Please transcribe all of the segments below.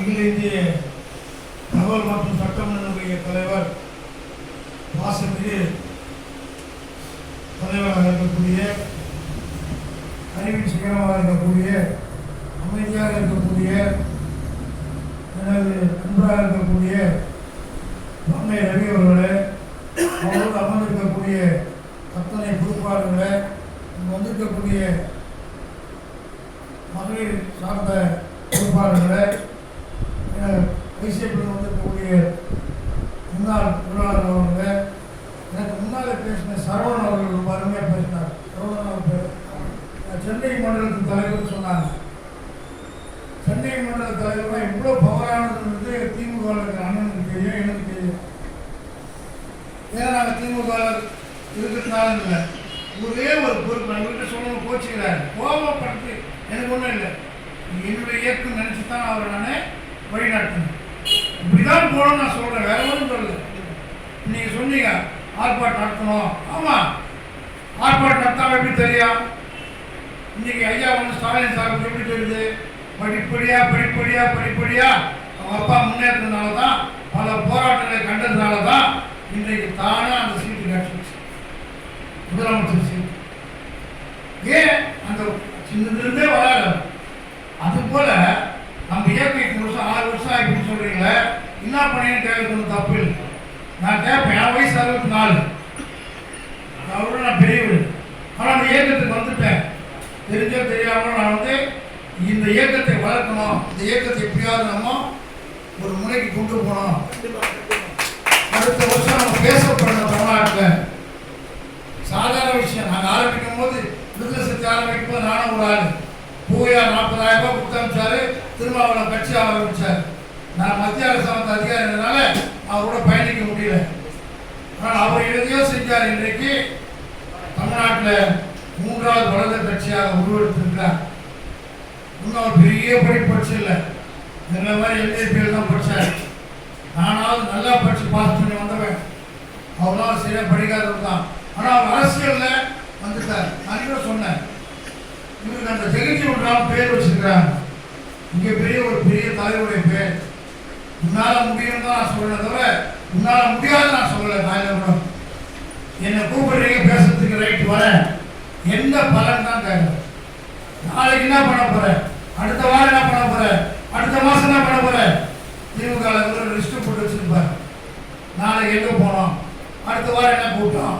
இந்திய தகவல் மற்றும் சட்டமன்ற தலைவர் வாசமிகு தலைவராக இருக்கக்கூடிய அறிவின் சிகரமாக இருக்கக்கூடிய அமைதியாக இருக்கக்கூடிய எனது நண்பராக இருக்கக்கூடிய அம்மை ரவி அவர்களே அவரோடு அமர்ந்திருக்கக்கூடிய அத்தனை பொறுப்பாளர்களே இங்கு வந்திருக்கக்கூடிய மகளிர் சார்ந்த பொறுப்பாளர்களே வைசியத்தில் வந்திருக்கக்கூடிய முன்னாள் பொருளாளர் அவர்களே எனக்கு முன்னாலே பேசின சரவணன் அவர்கள் ரொம்ப அருமையாக பேசினார். சரவணன் அவர்கள் சென்னை மண்டலத்தின் தலைவர் சொன்னாங்க. சென்னை மண்டல தலைவராக இவ்வளோ பவரானது வந்து திமுக அண்ணனுக்கு தெரியும் எனக்கு தெரியும். ஏன்னா நாங்கள் திமுக இருக்கிறதுனால இல்லை. ஒரே ஒரு பொறுப்பு நான் சொல்லணும் கோச்சுக்கிறாரு. கோபப்படுத்தி எனக்கு ஒன்றும் இல்லை. என்னுடைய இயக்கம் நினச்சி தான் அவரை நான் வழிநடத்தினேன் இப்படிதான் போகணும்னு நான் சொல்கிறேன் வேற ஒன்றும் சொல்லல. நீங்கள் சொன்னீங்க ஆர்ப்பாட்டம் நடத்தணும். ஆமாம் ஆர்ப்பாட்டம் நடத்தாமல் எப்படி தெரியும்? இன்னைக்கு ஐயா வந்து ஸ்டாலின் சார் எப்படி தெரியுது? படிப்படியாக படிப்படியா படிப்படியாக அவங்க அப்பா முன்னேற்றதுனால தான் பல போராட்டங்களை கண்டதுனால தான் இன்றைக்கு தானாக அந்த சீட்டு கிடைச்சிருச்சு. முதலமைச்சர் சீட்டு. ஏன் அந்த சின்னதுலேருந்தே வராது? அது போல் நம்ம இயற்கை வருஷம் ஆறு வருஷம் ஆகிடுன்னு சொல்கிறீங்களே என்ன பண்ணீங்கன்னு கேட்கறது தப்பு இல்லை நான் கேட்பேன் என் வயசு அறுபத்தி நாலு. அவரோட நான் பெரியவர் ஆனால் அந்த இயக்கத்துக்கு வந்துட்டேன் தெரிஞ்சோ தெரியாமல் நான் வந்து இந்த இயக்கத்தை வளர்க்கணும். இந்த இயக்கத்தை எப்படியாவது நம்ம ஒரு முனைக்கு கொண்டு போகணும். அடுத்த வருஷம் நம்ம பேசப்படணும் தமிழ்நாட்டில். சாதாரண விஷயம். நாங்கள் ஆரம்பிக்கும் போது விடுதலை ஆரம்பிக்கும் போது நானும் ஒரு ஆள். பூயா நாற்பதாயிரம் ரூபாய் கொடுத்து அனுப்பிச்சாரு. திருமாவளம் கட்சி ஆரம்பிச்சார். நான் மத்திய அரசாங்க அதிகாரினால அவரோட பயணிக்க முடியல. ஆனால் அவர் எதையோ செஞ்சார் இன்றைக்கு தமிழ்நாட்டில் மூன்றாவது வளர்ந்த கட்சியாக உருவெடுத்திருக்கிறார். இன்னும் அவர் பெரிய படி படிச்சு இல்லை. இந்த மாதிரி எல்ஏபிஎல் தான் படித்தார் நானாவது நல்லா படித்து பாஸ் பண்ணி வந்தவன். அவரால் சரியாக படிக்காதவர் தான். ஆனால் அவர் அரசியலில் வந்துட்டார். நான் கூட சொன்னேன். இவருக்கு அந்த ஜெகஜி ஒன்றாலும் பேர் வச்சுருக்கிறாங்க. இங்கே பெரிய ஒரு பெரிய தலைவருடைய பேர். உன்னால் முடியும் தான் நான் சொல்லலை தவிர உன்னால் முடியாது நான் சொல்லலை தாயில என்னை கூப்பிடுறீங்க பேசுறதுக்கு ரைட் வரேன் என்ன பலன் தான் கேட்குறேன் நாளைக்கு என்ன பண்ண போகிறேன் அடுத்த வாரம் என்ன பண்ண போகிறேன் அடுத்த மாதம் என்ன பண்ண போகிறேன் திமுக ஒரு லிஸ்ட்டு போட்டு வச்சிருப்பார். நாளைக்கு எங்கே போனோம்? அடுத்த வாரம் என்ன கூட்டம்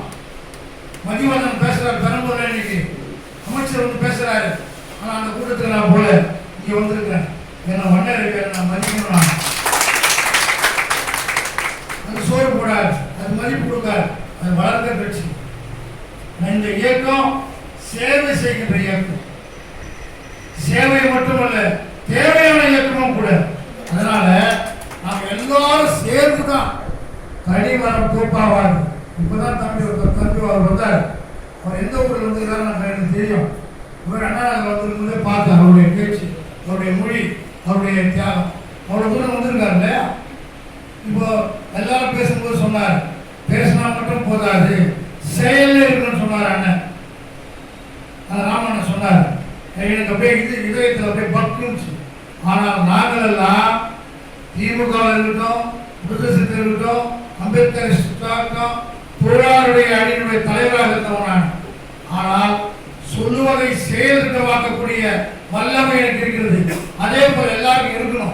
மதிவந்தன் பேசுகிறார் பெரம்பூர்ல இன்னைக்கு. அமைச்சர் வந்து பேசுகிறாரு ஆனால் அந்த கூட்டத்துக்கு நான் போல. இங்கே வந்திருக்கிறேன். என்ன வண்ண இருக்கேன் நான் மதிக்கணும் நான் அது சோறு போடாது அது மதிப்பு கொடுக்காது அது வளர்ந்த கட்சி இந்த இயக்கம் சேவை செய்கின்ற இயக்கம். சேவை மட்டுமல்ல தேவையான இயக்கமும் கூட. அதனால நாம் எல்லாரும் சேர்ந்து தான் தனி மரம் தூப்பாவாது இப்பதான் தம்பி ஒருத்தர் தம்பி அவர் வந்தார். அவர் எந்த ஊரில் ஊர்ல வந்துக்கிறாரு எனக்கு தெரியும். இவர் அண்ணா நகர் பார்த்தேன் அவருடைய பேச்சு அவருடைய மொழி அவருடைய தியாகம். அவ்வளோ தூரம் வந்திருக்காரு இல்லையா இப்போ எல்லாரும் பேசும்போது சொன்னார் பேசினா மட்டும் போதாது. செயல்ல இருக்கணும்னு சொன்னார் அண்ணன். அது ராமண்ணன் சொன்னார். எனக்கு அப்படியே இது இதயத்தில் அப்படியே பக்குச்சு ஆனால் நாங்கள் எல்லாம் திமுக இருக்கட்டும் புத்தசத்தில் இருக்கட்டும் அம்பேத்கர் இருக்கட்டும் தொழிலாளருடைய அணியினுடைய தலைவராக இருந்தவன் நான். ஆனால் சொல்லுவதை செயல்பட்டவாக்கக்கூடிய வல்லமை எனக்கு இருக்கிறது. அதே போல் எல்லாருக்கும் இருக்கணும்.